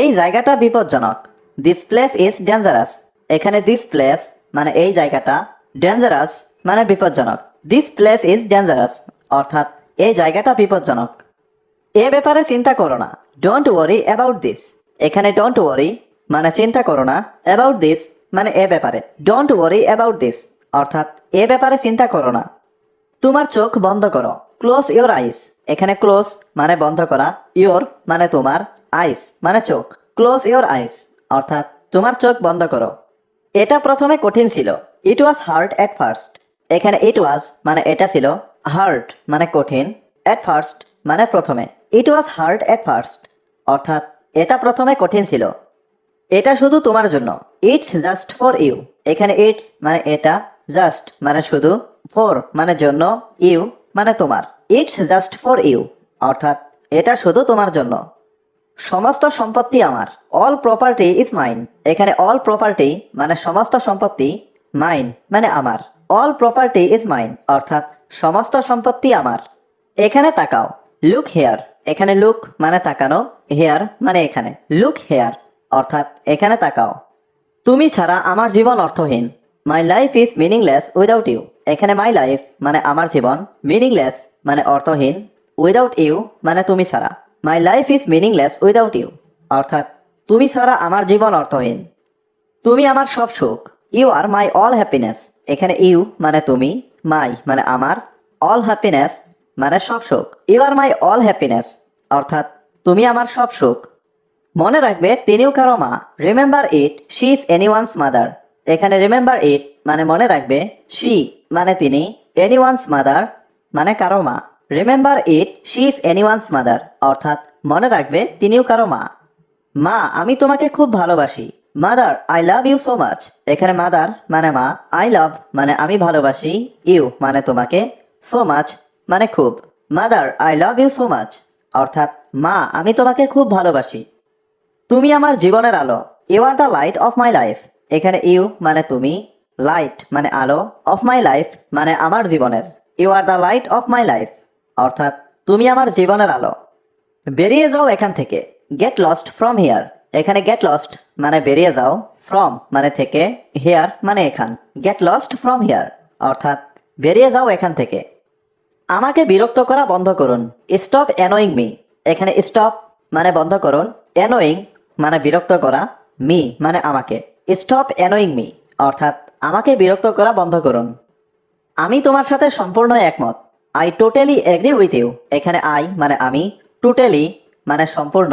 এই জায়গাটা বিপজ্জনক। দিস প্লেস ইজ ডেঞ্জারাস এখানে দিস প্লেস মানে এই জায়গাটা ডেঞ্জারাস মানে বিপজ্জনক। দিস প্লেস ইজ ডেঞ্জারাস অর্থাৎ এই জায়গাটা বিপজ্জনক। এ ব্যাপারে চিন্তা করো না। ডোন্ট ওয়ারি অ্যাবাউট দিস এখানে ডোন্ট ওয়ারি মানে চিন্তা করো না। অ্যাবাউট দিস মানে এ ব্যাপারে। ডোন্ট ওয়ারি অ্যাবাউট দিস অর্থাৎ এ ব্যাপারে চিন্তা করো না। তোমার চোখ বন্ধ করো। ক্লোজ ইওর আইস এখানে ক্লোজ মানে বন্ধ করা। ইওর মানে তোমার। আইস মানে চোখ। ক্লোজ ইওর আইস অর্থাৎ তোমার চোখ বন্ধ করো। এটা প্রথমে কঠিন ছিল। It was hard at first এখানে ইট ওয়াজ মানে এটা ছিল হার্ড মানে কঠিন। অ্যাট ফার্স্ট মানে প্রথমে। It was hard at first অর্থাৎ এটা প্রথমে কঠিন ছিল। এটা শুধু তোমার জন্য। ইটস জাস্ট ফর ইউ এখানে ইটস মানে এটা জাস্ট মানে শুধু ফর মানে জন্য। ইউ মানে তোমার। ইটস জাস্ট ফর ইউ অর্থাৎ এটা শুধু তোমার জন্য। সমস্ত সম্পত্তি আমার। অল প্রপার্টি ইজ মাইন এখানে অল প্রপার্টি মানে সমস্ত সম্পত্তি মাইন মানে আমার। অল প্রপার্টি ইজ মাইন অর্থাৎ সমস্ত সম্পত্তি আমার। এখানে তাকাও। লুক হেয়ার এখানে লুক মানে তাকানো হেয়ার মানে এখানে। লুক হেয়ার অর্থাৎ এখানে তাকাও। তুমি ছাড়া আমার জীবন অর্থহীন। My life is meaningless without you এখানে মাই লাইফ মানে আমার জীবন মিনিংলেস মানে অর্থহীন। উইদাউট ইউ মানে তুমি ছাড়া। My life is meaningless without you অর্থাৎ, তুমি ছাড়া আমার জীবন অর্থহীন। তুমি আমার সব সুখ। You are my all happiness এখানে ইউ মানে তুমি মাই মানে আমার অল হ্যাপিনেস মানে সব সুখ। You are my all happiness অর্থাৎ, তুমি আমার সব সুখ। মনে রাখবে, তিনিও কারও মা। Remember it she is any one's mother এখানে রিমেম্বার ইট মানে মনে রাখবে শি মানে তিনি এনি ওয়ান্স মাদার মানে কারও মা। Remember it she is any one's mother অর্থাৎ মনে রাখবে, তিনিও কারও মা। মা, আমি তোমাকে খুব ভালোবাসি। Mother I love you so much এখানে মাদার মানে মা আই লাভ মানে আমি ভালোবাসি ইউ মানে তোমাকে সো মাচ মানে খুব। Mother I love you so much অর্থাৎ মা, আমি তোমাকে খুব ভালোবাসি। তুমি আমার জীবনের আলো। You are the light of my life এখানে ইউ মানে তুমি লাইট মানে আলো। অফ মাই লাইফ মানে আমার জীবনের। You are the light of my life অর্থাৎ তুমি আমার জীবনের আলো। বেরিয়ে যাও এখান থেকে। গেট লস্ট ফ্রম হিয়ার এখানে গেট লস্ট মানে বেরিয়ে যাও। ফ্রম মানে থেকে। হিয়ার মানে এখান। গেট লস্ট ফ্রম হিয়ার অর্থাৎ বেরিয়ে যাও এখান থেকে। আমাকে বিরক্ত করা বন্ধ করুন। স্টপ অ্যানোয়িং মি এখানে স্টপ মানে বন্ধ করুন। অ্যানোয়িং মানে বিরক্ত করা। মি মানে আমাকে। স্টপ অ্যানোয়িং মি অর্থাৎ আমাকে বিরক্ত করা বন্ধ করুন। আমি তোমার সাথে সম্পূর্ণ একমত। I totally agree with you এখানে আই মানে আমি টোটালি মানে সম্পূর্ণ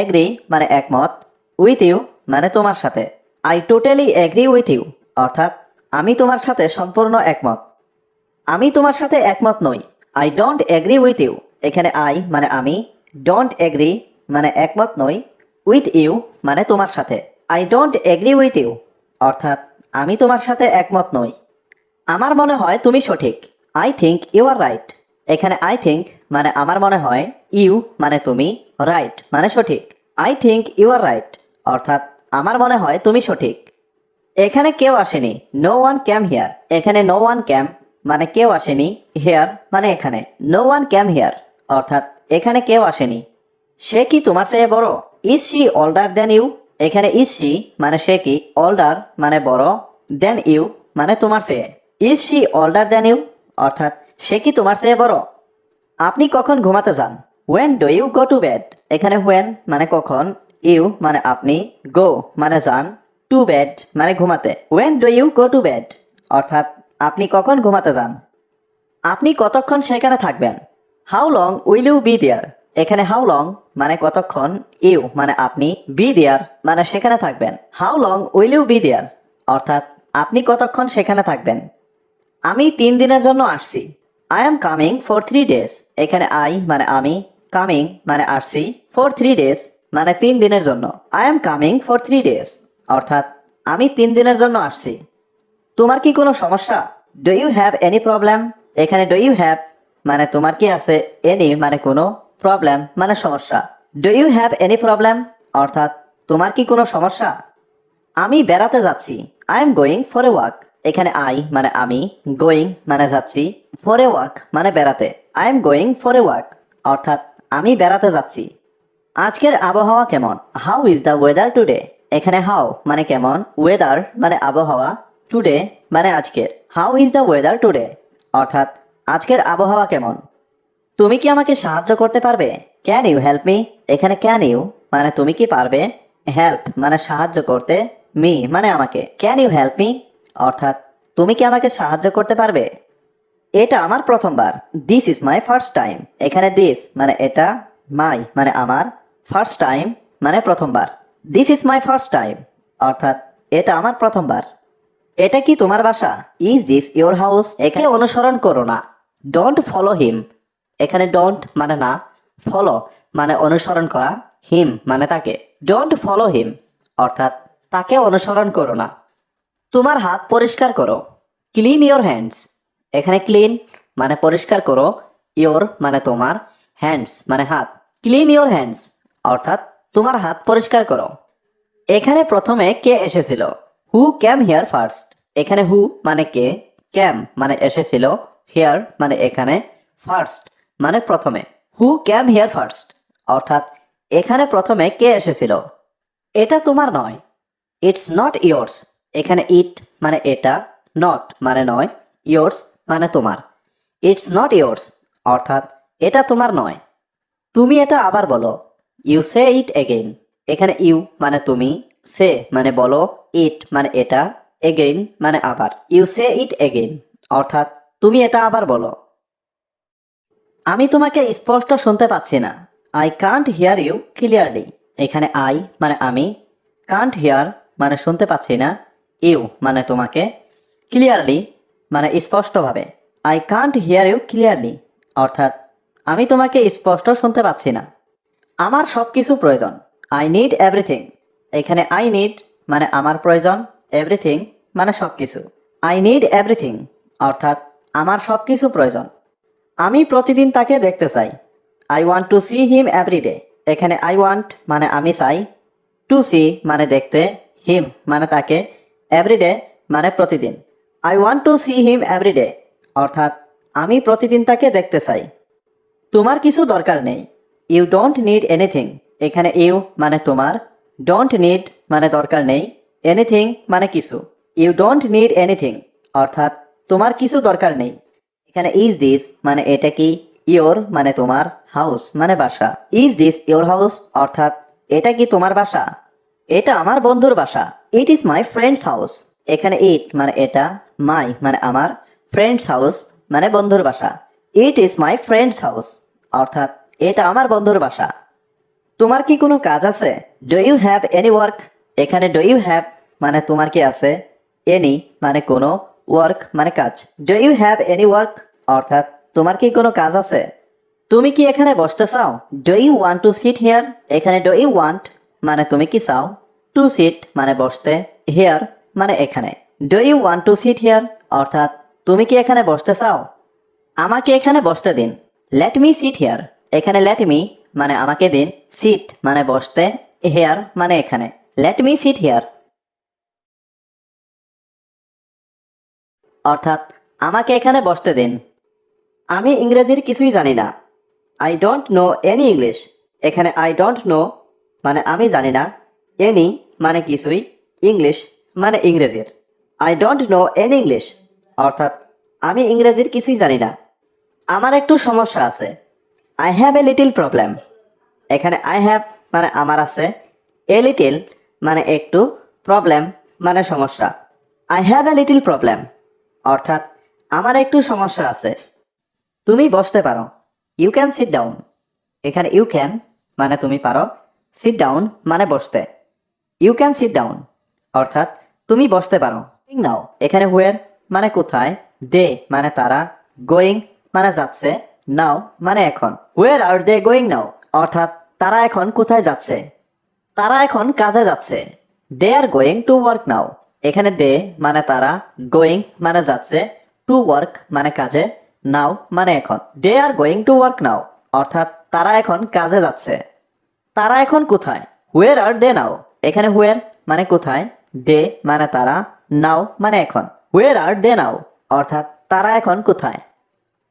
এগ্রি মানে একমত উইথ ইউ মানে তোমার সাথে। I totally agree with you অর্থাৎ আমি তোমার সাথে সম্পূর্ণ একমত। আমি তোমার সাথে একমত নই। I don't agree with you এখানে আই মানে আমি ডোন্ট এগ্রি মানে একমত নই উইথ ইউ মানে তোমার সাথে। I don't agree with you অর্থাৎ আমি তোমার সাথে একমত নই। আমার মনে হয় তুমি সঠিক। I think you are right এখানে আই থিঙ্ক মানে আমার মনে হয় ইউ মানে তুমি রাইট মানে সঠিক। I think you are right অর্থাৎ আমার মনে হয় তুমি সঠিক। এখানে কেউ আসেনি নো ওয়ান ক্যাম হিয়ার এখানে নো ওয়ান ক্যাম মানে কেউ আসেনি হেয়ার মানে এখানে। নো ওয়ান ক্যাম হিয়ার অর্থাৎ এখানে কেউ আসেনি। সে কি তোমার চেয়ে বড়? Is she older than you এখানে ইজ সি মানে সে কি অল্ডার মানে বড় দেন ইউ মানে তোমার চেয়ে। Is she older than you অর্থাৎ সে কি তোমার চেয়ে বড়? আপনি কখন ঘুমাতে যান? When do you go to bed এখানে ওয়েন মানে কখন ইউ মানে আপনি গো মানে যান টু বেড মানে ঘুমাতে। When do you go to bed অর্থাৎ আপনি কখন ঘুমাতে যান? আপনি কতক্ষণ সেখানে থাকবেন? How long will you be there এখানে হাউ লং মানে কতক্ষণ ইউ মানে আপনি বি দেয়ার মানে সেখানে থাকবেন। How long will you be there অর্থাৎ আপনি কতক্ষণ সেখানে থাকবেন? আমি তিন দিনের জন্য আসছি। I am coming for three days এখানে আই মানে আমি কামিং মানে আসছি ফর থ্রি ডেজ মানে তিন দিনের জন্য। I am coming for three days অর্থাৎ আমি তিন দিনের জন্য আসছি। তোমার কি কোনো সমস্যা? Do you have any problem এখানে ডু ইউ হ্যাভ মানে তোমার কি আছে? এনি মানে কোনো প্রবলেম মানে সমস্যা। Do you have any problem অর্থাৎ তোমার কি কোনো সমস্যা? আমি বেড়াতে যাচ্ছি। I am going for a walk এখানে আই মানে আমি গোয়িং মানে যাচ্ছি ফর এ ওয়াক মানে বেড়াতে। I am going for a walk অর্থাৎ আমি বেড়াতে যাচ্ছি। আজকের আবহাওয়া কেমন? How is the weather today এখানে হাউ মানে কেমন? ওয়েদার মানে আবহাওয়া টুডে মানে আজকের। How is the weather today অর্থাৎ আজকের আবহাওয়া কেমন? তুমি কি আমাকে সাহায্য করতে পারবে? ক্যান ইউ হেল্প মি এখানে ক্যান ইউ মানে তুমি কি পারবে? হেল্প মানে সাহায্য করতে মি মানে আমাকে। ক্যান ইউ হেল্প মি অর্থাৎ তুমি কি আমাকে সাহায্য করতে পারবে? এটা আমার প্রথমবার। This is my first time এখানে দিস মানে এটা মাই মানে আমার ফার্স্ট টাইম মানে প্রথমবার। This is my first time অর্থাৎ এটা আমার প্রথমবার। এটা কি তোমার বাসা? ইজ দিস ইওর হাউস এখানে অনুসরণ করো না। ডোন্ট ফলো হিম এখানে ডোন্ট মানে না। ফলো মানে অনুসরণ করা। হিম মানে তাকে। ডোন্ট ফলো হিম অর্থাৎ তাকে অনুসরণ করো না। তোমার হাত পরিষ্কার করো। ক্লিন ইওর হ্যান্ডস এখানে ক্লিন মানে পরিষ্কার করো। ইওর মানে তোমার। হ্যান্ডস মানে হাত। ক্লিন ইওর হ্যান্ডস অর্থাৎ তোমার হাত পরিষ্কার করো। এখানে প্রথমে কে এসেছিল? হু ক্যাম হেয়ার ফার্স্ট এখানে হু মানে কে? ক্যাম মানে এসেছিল। হেয়ার মানে এখানে ফার্স্ট মানে প্রথমে। হু ক্যাম হেয়ার ফার্স্ট অর্থাৎ এখানে প্রথমে কে এসেছিল? এটা তোমার নয়। ইটস নট ইয়োর্স এখানে ইট মানে এটা নট মানে নয় ইয়োর্স মানে তোমার। ইটস নট ইয়োর্স অর্থাৎ এটা তোমার নয়। তুমি এটা আবার বলো ইউ সে ইট এগেইন এখানে ইউ মানে তুমি সে মানে বলো ইট মানে এটা এগেইন মানে আবার। ইউ সে ইট এগেইন অর্থাৎ তুমি এটা আবার বলো। আমি তোমাকে স্পষ্ট শুনতে পাচ্ছি না। I can't hear you clearly এখানে আই মানে আমি কান্ট হিয়ার মানে শুনতে পাচ্ছি না। ইউ মানে তোমাকে ক্লিয়ারলি মানে স্পষ্টভাবে I can't hear you clearly অর্থাৎ, আমি তোমাকে স্পষ্ট শুনতে পাচ্ছি না। আমার সব কিছু প্রয়োজন। আই নিড এভরিথিং এখানে আই নিড মানে আমার প্রয়োজন এভরিথিং মানে সব কিছু আই নিড এভরিথিং অর্থাৎ, আমার সব কিছু প্রয়োজন। আমি প্রতিদিন তাকে দেখতে চাই। I want to see him every day এখানে আই ওয়ান্ট মানে আমি চাই টু সি মানে দেখতে হিম মানে তাকে এভরিডে মানে প্রতিদিন। I want to see him every day অর্থাৎ আমি প্রতিদিন তাকে দেখতে চাই। তোমার কিছু দরকার নেই। ইউ ডোন্ট নিড এনিথিং এখানে ইউ মানে তোমার। ডোন্ট নিড মানে দরকার নেই। এনিথিং মানে কিছু। ইউ ডোন্ট নিড এনিথিং অর্থাৎ তোমার কিছু দরকার নেই। এখানে ইজ দিস মানে এটা কি? ইওর মানে তোমার। হাউস মানে বাসা। ইজ দিস ইওর হাউস অর্থাৎ এটা কি তোমার বাসা? এটা আমার বন্ধুর বাসা। It is my friend's house এখানে ইট মানে এটা মাই মানে আমার ফ্রেন্ডস হাউস মানে বন্ধুর বাসা। It is my friend's house অর্থাৎ এটা আমার বন্ধুর বাসা। তোমার কি কোনো কাজ আছে? Do you have any work এখানে ডু ইউ হ্যাভ মানে তোমার কি আছে? এনি মানে কোনো ওয়ার্ক মানে কাজ। Do you have any work অর্থাৎ তোমার কি কোনো কাজ আছে? তুমি কি এখানে বসতে চাও? Do you want to sit here এখানে ডু ইউ ওয়ান্ট মানে তুমি কি চাও? টু সিট মানে বসতে হেয়ার মানে এখানে। Do you want to sit here অর্থাৎ, তুমি কি এখানে বসতে চাও? আমাকে এখানে বসতে দিন। লেট মি সিট হেয়ার এখানে লেট মি মানে আমাকে দিন। সিট মানে বসতে হেয়ার মানে এখানে। লেট মি সিট হেয়ার অর্থাৎ, আমাকে এখানে বসতে দিন। আমি ইংরেজির কিছুই জানি না। I don't know any English এখানে আই ডোন্ট নো মানে আমি জানি না। এনি মানে কিছুই ইংলিশ মানে ইংরেজির। I don't know any English অর্থাৎ আমি ইংরেজির কিছুই জানি না। আমার একটু সমস্যা আছে। I have a little problem এখানে আই হ্যাভ মানে আমার আছে। এ লিটিল মানে একটু প্রবলেম মানে সমস্যা। I have a little problem অর্থাৎ আমার একটু সমস্যা আছে। তুমি বসতে পারো। ইউ ক্যান সিট ডাউন এখানে ইউ ক্যান মানে তুমি পারো। সিট ডাউন মানে বসতে। ইউ ক্যান সিট ডাউন অর্থাৎ তুমি বসতে পারো। নাও এখানে হুয়ার মানে কোথায় দে মানে তারা গোয়িং মানে যাচ্ছে নাও মানে এখন। ওয়ের আর দে গোয়িং নাও অর্থাৎ তারা এখন কোথায় যাচ্ছে? তারা এখন কাজে যাচ্ছে। They are going to work now এখানে দে মানে তারা গোয়িং মানে যাচ্ছে টু ওয়ার্ক মানে কাজে নাও মানে এখন। They are going to work now অর্থাৎ তারা এখন কাজে যাচ্ছে। তারা এখন কোথায়? হুয়ের আর দে নাও এখানে হুয়ের মানে কোথায়? দে মানে তারা নাও মানে এখন। হুয়ের আর দে নাও অর্থাৎ তারা এখন কোথায়?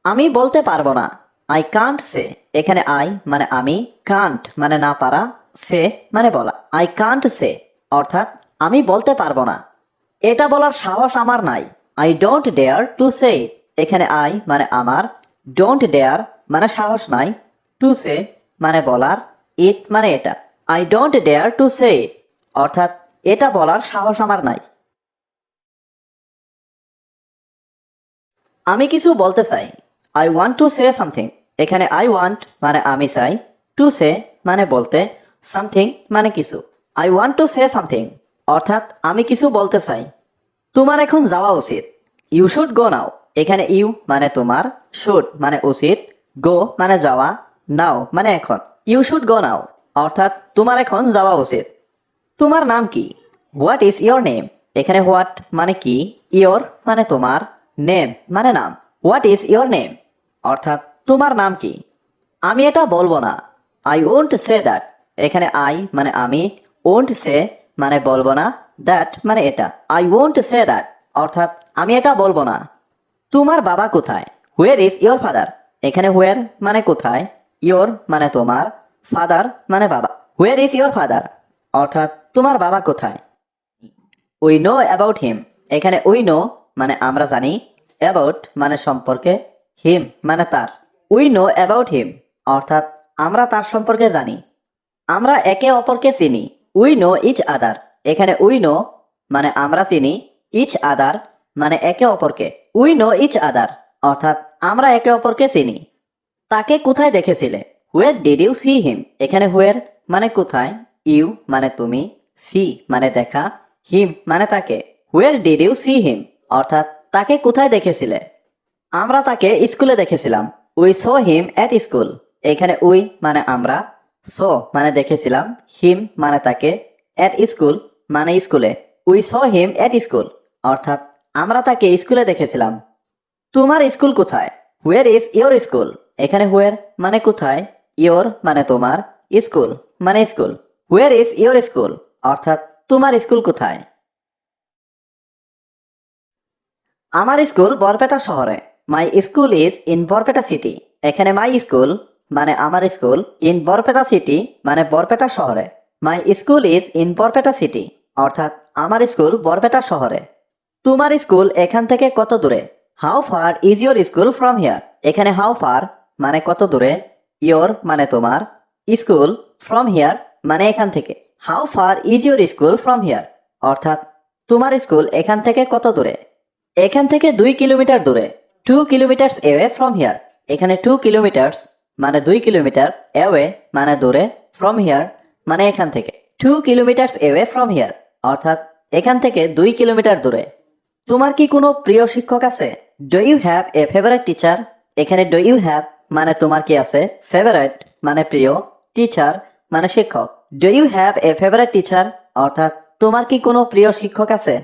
আমি বলতে পারব না। আই কান্ট সে এখানে আই মানে আমি কান্ট মানে না পারা সে মানে বলা। আই কান্ট সে অর্থাৎ আমি বলতে পারব না। এটা বলার সাহস আমার নাই। I don't dare to say এখানে আই মানে আমার। ডোন্ট ডেয়ার মানে সাহস নাই। টু সে মানে বলার। ইট মানে এটা। I don't dare to say অর্থাৎ এটা বলার সাহস আমার নাই। আমি কিছু বলতে চাই। I want to say something এখানে আই ওয়ান্ট মানে আমি চাই। টু সে মানে বলতে সামথিং মানে কিছু। I want to say something অর্থাৎ আমি কিছু বলতে চাই। তোমার এখন যাওয়া উচিত। ইউ শুড গো নাও এখানে ইউ মানে তোমার শুড মানে উচিত। গো মানে যাওয়া। নাও মানে এখন। ইউ শুড গো নাও অর্থাৎ তোমার এখন যাওয়া উচিত। তোমার নাম কি? হোয়াট ইজ ইয়োর নেম এখানে হোয়াট মানে কি? ইয়োর মানে তোমার। নেম মানে নাম। হোয়াট ইজ ইয়োর নেম অর্থাৎ তোমার নাম কি? আমি এটা বলব না। আই ওন্ট সে দ্যাট এখানে আই মানে আমি। ওন্ট সে মানে বলব না। দ্যাট মানে এটা। আই ওন্ট সে দ্যাট অর্থাৎ আমি এটা বলব না। তোমার বাবা কোথায়? হোয়ার ইজ ইয়োর ফাদার এখানে হোয়ার মানে কোথায়? ইয়োর মানে তোমার, ফাদার মানে বাবা। হোয়ার ইজ ইয়োর ফাদার অর্থাৎ, তোমার বাবা কোথায়? উই নো অ্যাবাউট হিম এখানে উই নো মানে আমরা জানি অ্যাবাউট মানে সম্পর্কে হিম মানে তার। উই নো অ্যাবাউট হিম অর্থাৎ, আমরা তার সম্পর্কে জানি। আমরা একে অপরকে চিনি। উই নো ইচ আদার এখানে উই নো মানে আমরা চিনি ইচ আদার মানে একে অপরকে। উই নো ইচ আদার অর্থাৎ, আমরা একে অপরকে চিনি। তাকে কোথায় দেখেছিলে? Where did you see him এখানে হোয়ার মানে কোথায়? ইউ মানে তুমি? সি মানে দেখা? হিম মানে তাকে? Where did you see him অর্থাৎ তাকে কোথায় দেখেছিলে? আমরা তাকে স্কুলে দেখেছিলাম। We saw him at school এখানে উই মানে আমরা। সো মানে দেখেছিলাম। হিম মানে তাকে। অ্যাট স্কুল মানে স্কুলে। We saw him at school অর্থাৎ আমরা তাকে স্কুলে দেখেছিলাম। তোমার স্কুল কোথায়? হোয়ার ইজ ইয়োর স্কুল এখানে হোয়ার মানে কোথায় ইয়োর মানে তোমার স্কুল মানে school where is your school অর্থাৎ তোমার স্কুল কোথায়? আমার স্কুল বরপেটা শহরে my school is in Barpeta city এখানে মাই স্কুল মানে আমার স্কুল ইন বরপেটা সিটি মানে বরপেটা শহরে my school is in Barpeta city অর্থাৎ আমার স্কুল বরপেটা শহরে। তোমার স্কুল এখান থেকে কত দূরে? How far is your school from here এখানে হাউ ফার মানে কত দূরে? ইয়োর মানে তোমার। স্কুল ফ্রম হিয়ার মানে এখান থেকে। How far is your school from here অর্থাৎ, তোমার স্কুল এখান থেকে কত দূরে? এখান থেকে দুই কিলোমিটার দূরে। Two kilometres away from here এখানে টু কিলোমিটার্স মানে দুই কিলোমিটার এওয়ে মানে দূরে। ফ্রম হিয়ার মানে এখান থেকে। Two kilometres away from here অর্থাৎ, এখান থেকে দুই কিলোমিটার দূরে। তোমার কি কোনো প্রিয় শিক্ষক আছে? Do you have a favourite teacher এখানে ডু ইউ হ্যাভ মানে তোমার কি আছে? ফেভারিট মানে প্রিয় টিচার মানে শিক্ষক। Do you have a favourite teacher অর্থাৎ, তোমার কি কোনো প্রিয় শিক্ষক আছে?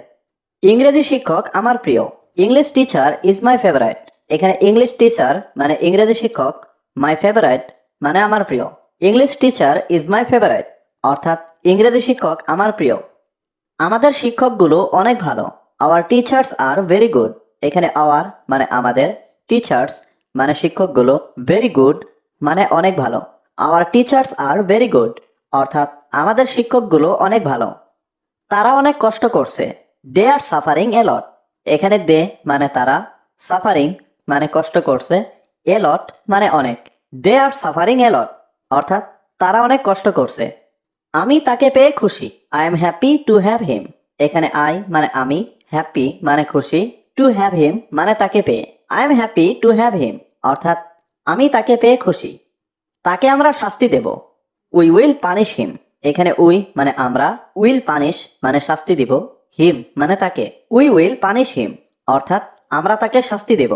ইংরেজি শিক্ষক আমার প্রিয়। English teacher is my favourite এখানে ইংলিশ টিচার মানে ইংরেজি শিক্ষক মাই ফেভারাইট মানে আমার প্রিয়। English teacher is my favourite অর্থাৎ, ইংরেজি শিক্ষক আমার প্রিয়। আমাদের শিক্ষকগুলো অনেক ভালো। Our teachers are very good এখানে আওয়ার মানে আমাদের টিচার্স মানে শিক্ষকগুলো ভেরি গুড মানে অনেক ভালো। Our teachers are very good অর্থাৎ আমাদের শিক্ষকগুলো অনেক ভালো। তারা অনেক কষ্ট করছে। দে আর সাফারিং এলট এখানে দে মানে তারা সাফারিং মানে কষ্ট করছে এলট মানে অনেক। দে আর সাফারিং এলট অর্থাৎ তারা অনেক কষ্ট করছে। আমি তাকে পেয়ে খুশি। I am happy to have him এখানে আই মানে আমি হ্যাপি মানে খুশি টু হ্যাভ হিম মানে তাকে পেয়ে। I am happy to have him অর্থাৎ, আমি তাকে পেয়ে খুশি। তাকে আমরা শাস্তি দেব। উই উইল পানিশ হিম এখানে উই মানে আমরা উইল পানিশ মানে শাস্তি দিব। হিম মানে তাকে। উই উইল পানিশ হিম অর্থাৎ, আমরা তাকে শাস্তি দেব।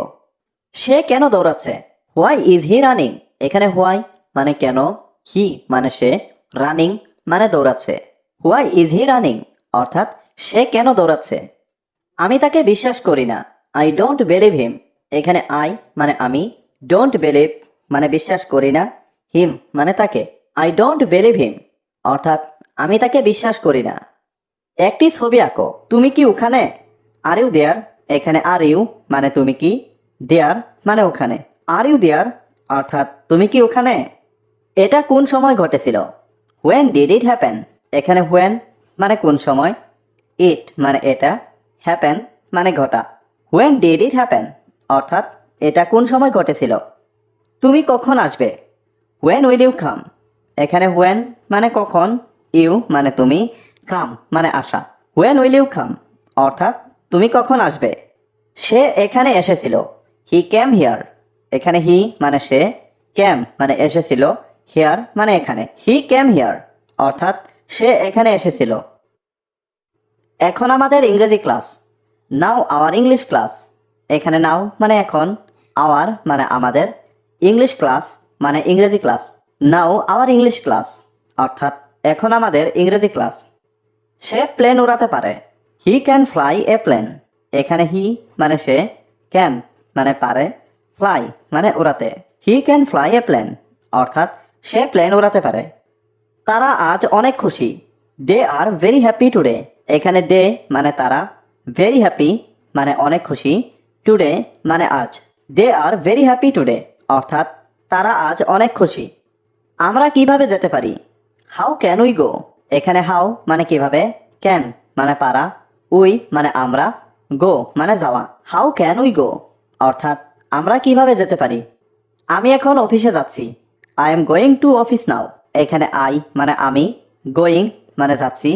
সে কেন দৌড়াচ্ছে? হোয়াই ইজ হি রানিং এখানে হোয়াই মানে কেন? হি মানে সে রানিং মানে দৌড়াচ্ছে। হোয়াই ইজ হি রানিং অর্থাৎ, সে কেন দৌড়াচ্ছে? আমি তাকে বিশ্বাস করি না। আই ডোন্ট বিলিভ হিম এখানে আই মানে আমি। ডোন্ট বিলিভ মানে বিশ্বাস করি না। হিম মানে তাকে। আই ডোন্ট বিলিভ হিম অর্থাৎ আমি তাকে বিশ্বাস করি না। একটি ছবি আঁকো। তুমি কি ওখানে? আর ইউ দেয়ার এখানে আর ইউ মানে তুমি কি? দেয়ার মানে ওখানে। আর ইউ দেয়ার অর্থাৎ তুমি কি ওখানে? এটা কোন সময় ঘটেছিল? হোয়েন ডিড ইট হ্যাপেন এখানে হোয়েন মানে কোন সময়? ইট মানে এটা। হ্যাপেন মানে ঘটা। হোয়েন ডিড ইট হ্যাপেন অর্থাৎ এটা কোন সময় ঘটেছিল? তুমি কখন আসবে? হোয়েন উইল ইউ খাম এখানে হোয়েন মানে কখন ইউ মানে তুমি খাম মানে আসা। হোয়েন উইল ইউ খাম অর্থাৎ তুমি কখন আসবে? সে এখানে এসেছিল। হি ক্যাম হিয়ার এখানে হি মানে সে ক্যাম মানে এসেছিল। হিয়ার মানে এখানে। হি ক্যাম হিয়ার অর্থাৎ সে এখানে এসেছিল। এখন আমাদের ইংরেজি class. Now our English class এখানে নাও মানে এখন আওয়ার মানে আমাদের ইংলিশ ক্লাস মানে ইংরেজি class now our English class অর্থাৎ এখন আমাদের ইংরেজি ক্লাস সে প্লেন উড়াতে পারে। He can fly a plane এখানে হি মানে সে ক্যান মানে পারে ফ্লাই মানে উড়াতে। He can fly a plane অর্থাৎ সে প্লেন উড়াতে পারে। তারা আজ অনেক খুশি। They are very happy today এখানে ডে মানে তারা ভেরি হ্যাপি মানে অনেক খুশি। টুডে মানে আজ। They are very happy today অর্থাৎ, তারা আজ অনেক খুশি। আমরা কীভাবে যেতে পারি? হাউ ক্যান উই গো এখানে হাউ মানে কীভাবে? ক্যান মানে পারা। উই মানে আমরা। গো মানে যাওয়া। হাউ ক্যান উই গো অর্থাৎ, আমরা কীভাবে যেতে পারি? আমি এখন অফিসে যাচ্ছি। I am going to office now এখানে আই মানে আমি। গোয়িং মানে যাচ্ছি।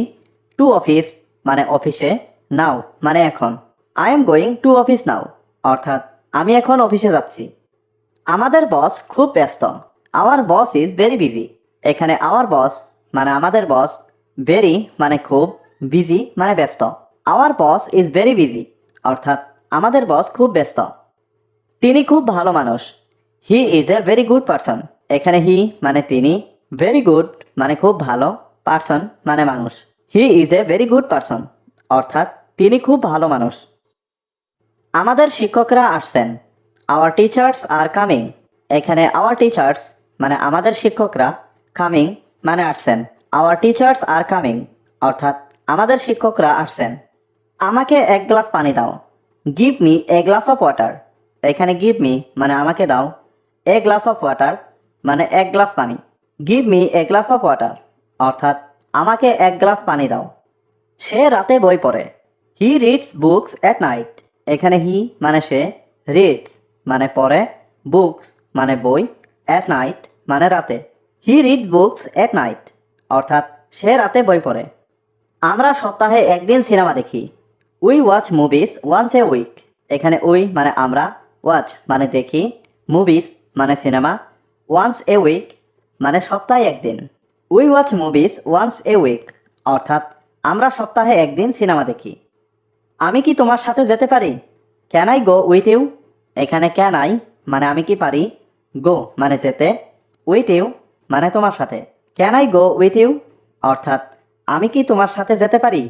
টু অফিস মানে অফিসে। নাও মানে এখন। I am going to office now অর্থাৎ, আমি এখন অফিসে যাচ্ছি। আমাদের বস খুব ব্যস্ত। Our boss is very busy এখানে আওয়ার বস মানে আমাদের বস ভেরি মানে খুব বিজি মানে ব্যস্ত। Our boss is very busy অর্থাৎ, আমাদের বস খুব ব্যস্ত। তিনি খুব ভালো মানুষ। He is a very good person এখানে হি মানে তিনি ভেরি গুড মানে খুব ভালো পারসন মানে মানুষ। He is a very good person অর্থাৎ, তিনি খুব ভালো মানুষ। আমাদের শিক্ষকরা আসছেন। আওয়ার টিচার্স আর কামিং এখানে আওয়ার টিচার্স মানে আমাদের শিক্ষকরা কামিং মানে আসছেন। আওয়ার টিচার্স আর কামিং অর্থাৎ আমাদের শিক্ষকরা আসছেন। আমাকে এক গ্লাস পানি দাও। Give me a glass of water এখানে গিভ মি মানে আমাকে দাও। এ গ্লাস অফ ওয়াটার মানে এক গ্লাস পানি। Give me a glass of water অর্থাৎ আমাকে এক গ্লাস পানি দাও। সে রাতে বই পড়ে। He reads books at night এখানে হি মানে সে রিডস মানে পড়ে বুকস মানে বই অ্যাট নাইট মানে রাতে। He read books at night অর্থাৎ সে রাতে বই পড়ে। আমরা সপ্তাহে একদিন সিনেমা দেখি। We watch movies once a week এখানে উই মানে আমরা ওয়াচ মানে দেখি মুভিস মানে সিনেমা ওয়ান্স এ উইক মানে সপ্তাহে একদিন। We watch movies once a week অর্থাৎ আমরা সপ্তাহে একদিন সিনেমা দেখি। আমি কি তোমার সাথে যেতে পারি? Can I go with you এখানে ক্যান আই মানে আমি কি পারি? গো মানে যেতে। উইথ ইউ মানে তোমার সাথে। Can I go with you অর্থাৎ, আমি কি তোমার সাথে যেতে পারি?